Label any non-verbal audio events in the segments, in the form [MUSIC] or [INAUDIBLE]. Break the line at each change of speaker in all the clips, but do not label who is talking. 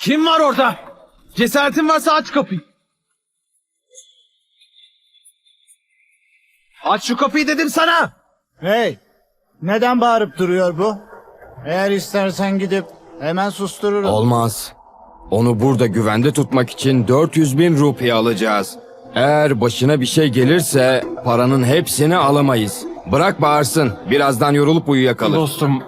Kim var orada? Cesaretin varsa aç kapıyı. Aç şu kapıyı dedim sana.
Hey! Neden bağırıp duruyor bu? Eğer istersen gidip hemen sustururum.
Olmaz. Onu burada güvende tutmak için 400 bin rupiye alacağız. Eğer başına bir şey gelirse paranın hepsini alamayız. Bırak bağırsın. Birazdan yorulup uyuyakalır.
Dostum,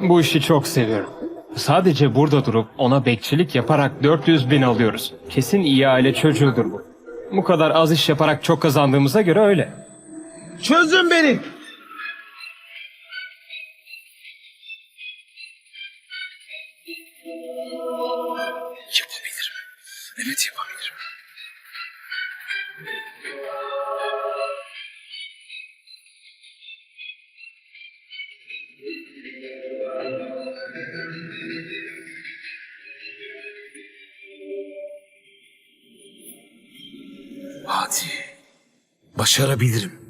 bu işi çok seviyorum. Sadece burada durup ona bekçilik yaparak 400 bin alıyoruz. Kesin iyi aile çocuğudur bu. Bu kadar az iş yaparak çok kazandığımıza göre öyle.
Çözün beni.
Hadi. Başarabilirim.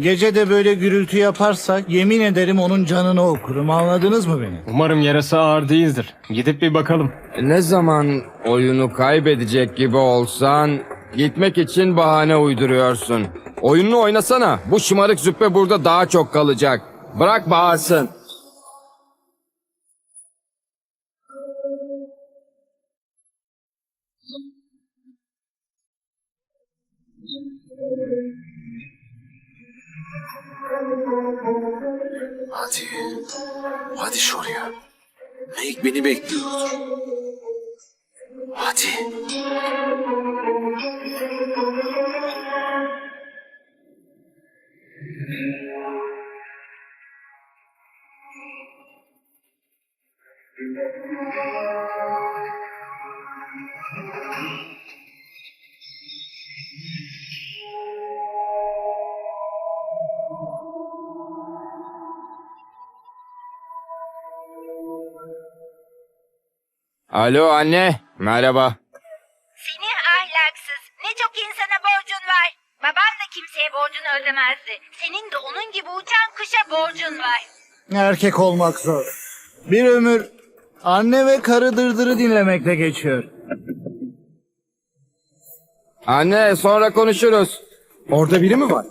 Gece de böyle gürültü yaparsa yemin ederim onun canını okurum. Anladınız mı beni?
Umarım yarası ağır değildir. Gidip bir bakalım.
Ne zaman oyunu kaybedecek gibi olsan gitmek için bahane uyduruyorsun. Oyununu oynasana. Bu şımarık züppe burada daha çok kalacak. Bırak bağırsın.
Hadi. Hadi şuraya. Meg beni bekliyor. Hadi.
Alo anne. Merhaba.
Seni ahlaksız. Ne çok insana borcun var. Babam da kimseye borcunu ödemezdi. Senin de onun gibi uçan kuşa borcun var.
Erkek olmak zor. Bir ömür anne ve karı dırdırı dinlemekle geçiyor.
Anne sonra konuşuruz. Orada biri mi var?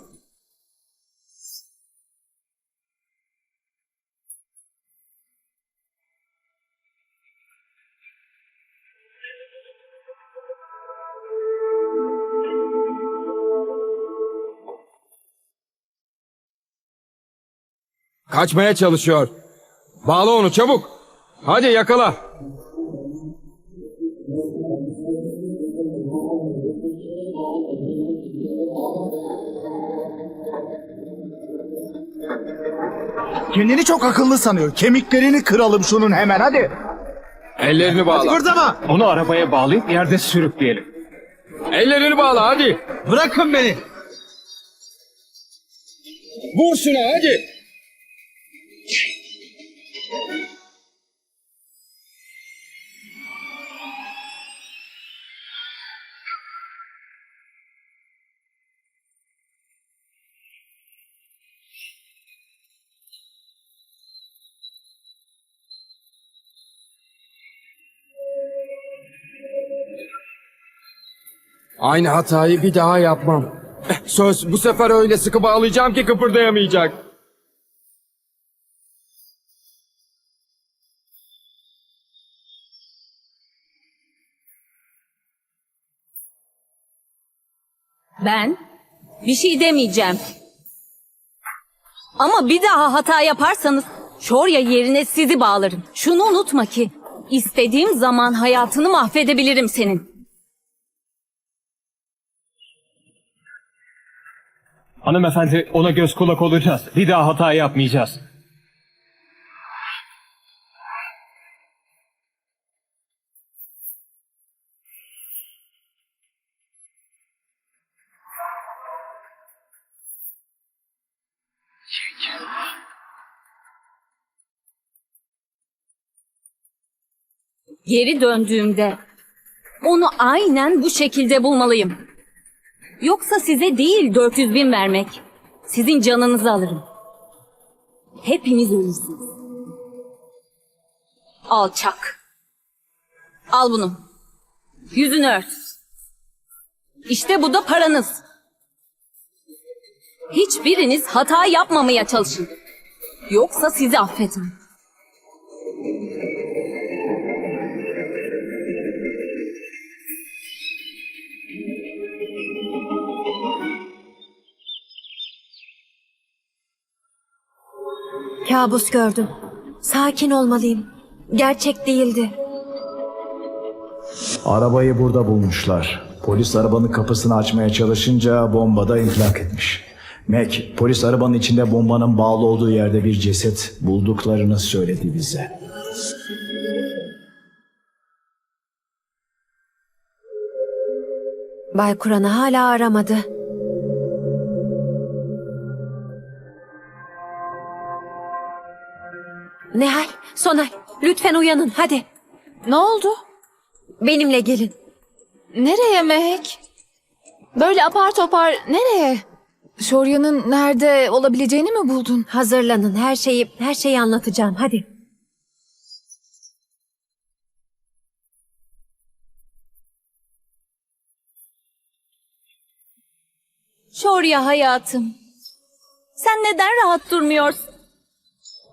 Kaçmaya çalışıyor. Bağla onu çabuk. Hadi yakala.
Kendini çok akıllı sanıyor. Kemiklerini kıralım şunun hemen hadi.
Ellerini bağla.
Kıpırdama.
Onu arabaya bağlayıp yerde sürükleyelim.
Ellerini bağla hadi.
Bırakın beni.
Vur şuna hadi. Aynı hatayı bir daha yapmam. Söz bu sefer öyle sıkı bağlayacağım ki kıpırdayamayacak.
Ben bir şey demeyeceğim. Ama bir daha hata yaparsanız Şorya yerine sizi bağlarım. Şunu unutma ki istediğim zaman hayatını mahvedebilirim senin.
Hanımefendi ona göz kulak olacağız. Bir daha hata yapmayacağız.
Geri döndüğümde onu aynen bu şekilde bulmalıyım. Yoksa size değil 400 bin vermek. Sizin canınızı alırım. Hepiniz ölürsünüz. Alçak. Al bunu. Yüzünü ört. İşte bu da paranız. Hiçbiriniz hata yapmamaya çalışın. Yoksa sizi affetmem.
Kabus gördüm. Sakin olmalıyım. Gerçek değildi.
Arabayı burada bulmuşlar. Polis arabanın kapısını açmaya çalışınca bombada infilak etmiş. Mac, polis arabanın içinde bombanın bağlı olduğu yerde bir ceset bulduklarını söyledi bize.
Bay Kur'an'ı hala aramadı. Nehal, Sonay, lütfen uyanın hadi.
Ne oldu?
Benimle gelin.
Nereye Mehek? Böyle apar topar nereye? Şorya'nın nerede olabileceğini mi buldun?
Hazırlanın. Her şeyi her şeyi anlatacağım. Hadi.
Şorya hayatım. Sen neden rahat durmuyorsun?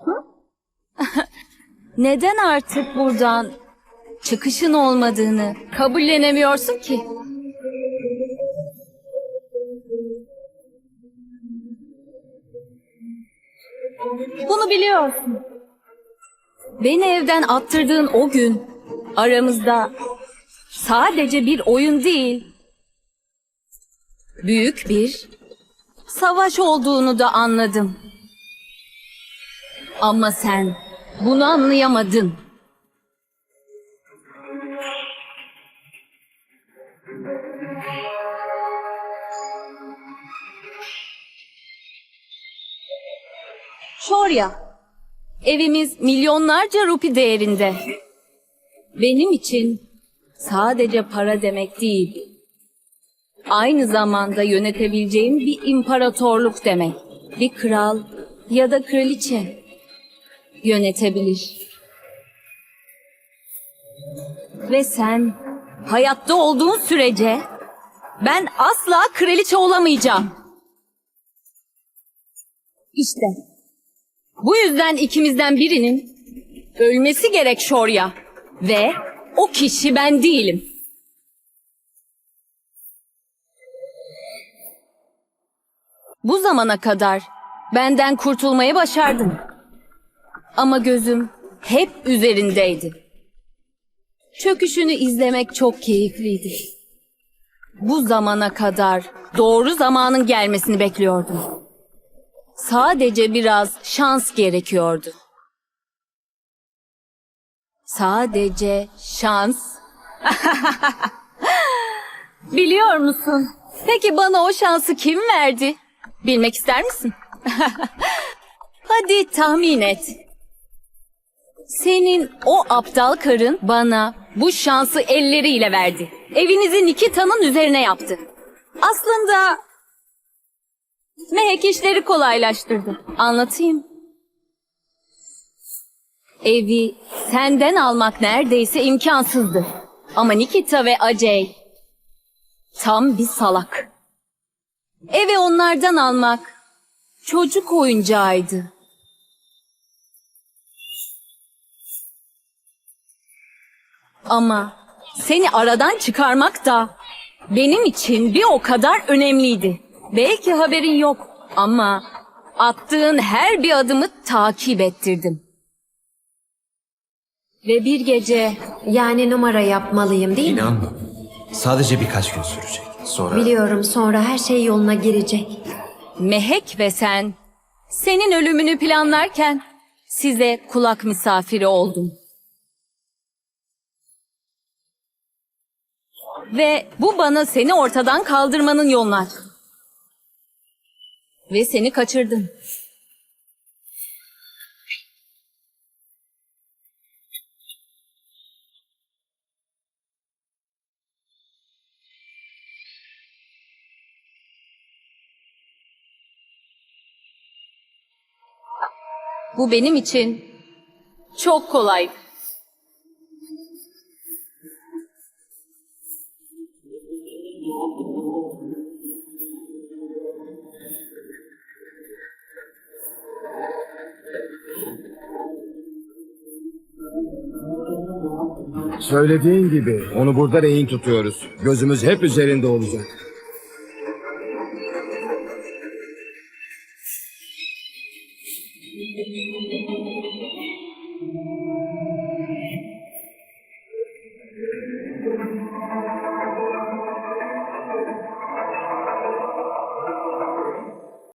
Hı? [LAUGHS] neden artık buradan çıkışın olmadığını kabullenemiyorsun ki? Bunu biliyorsun. Beni evden attırdığın o gün aramızda sadece bir oyun değil, büyük bir savaş olduğunu da anladım. Ama sen bunu anlayamadın. Şorya, evimiz milyonlarca rupi değerinde. Benim için sadece para demek değil aynı zamanda yönetebileceğim bir imparatorluk demek. Bir kral ya da kraliçe yönetebilir. Ve sen hayatta olduğun sürece ben asla kraliçe olamayacağım. İşte bu yüzden ikimizden birinin ölmesi gerek Şorya ve o kişi ben değilim. Bu zamana kadar benden kurtulmayı başardın. Ama gözüm hep üzerindeydi. Çöküşünü izlemek çok keyifliydi. Bu zamana kadar doğru zamanın gelmesini bekliyordum. Sadece biraz şans gerekiyordu. Sadece şans. [LAUGHS] Biliyor musun? Peki bana o şansı kim verdi? Bilmek ister misin? [LAUGHS] Hadi tahmin et. Senin o aptal karın bana bu şansı elleriyle verdi. Evinizi Nikita'nın üzerine yaptı. Aslında Mehek işleri kolaylaştırdı. Anlatayım. Evi senden almak neredeyse imkansızdı. Ama Nikita ve Ajay tam bir salak. Evi onlardan almak çocuk oyuncağıydı. Ama seni aradan çıkarmak da benim için bir o kadar önemliydi. Belki haberin yok ama attığın her bir adımı takip ettirdim. Ve bir gece
Yani numara yapmalıyım değil mi?
İnan sadece birkaç gün sürecek. Sonra
Biliyorum sonra her şey yoluna girecek.
Mehek ve sen senin ölümünü planlarken size kulak misafiri oldum. Ve bu bana seni ortadan kaldırmanın yolunu aç. Ve seni kaçırdım. Bu benim için çok kolay.
Söylediğin gibi onu burada rehin tutuyoruz. Gözümüz hep üzerinde olacak.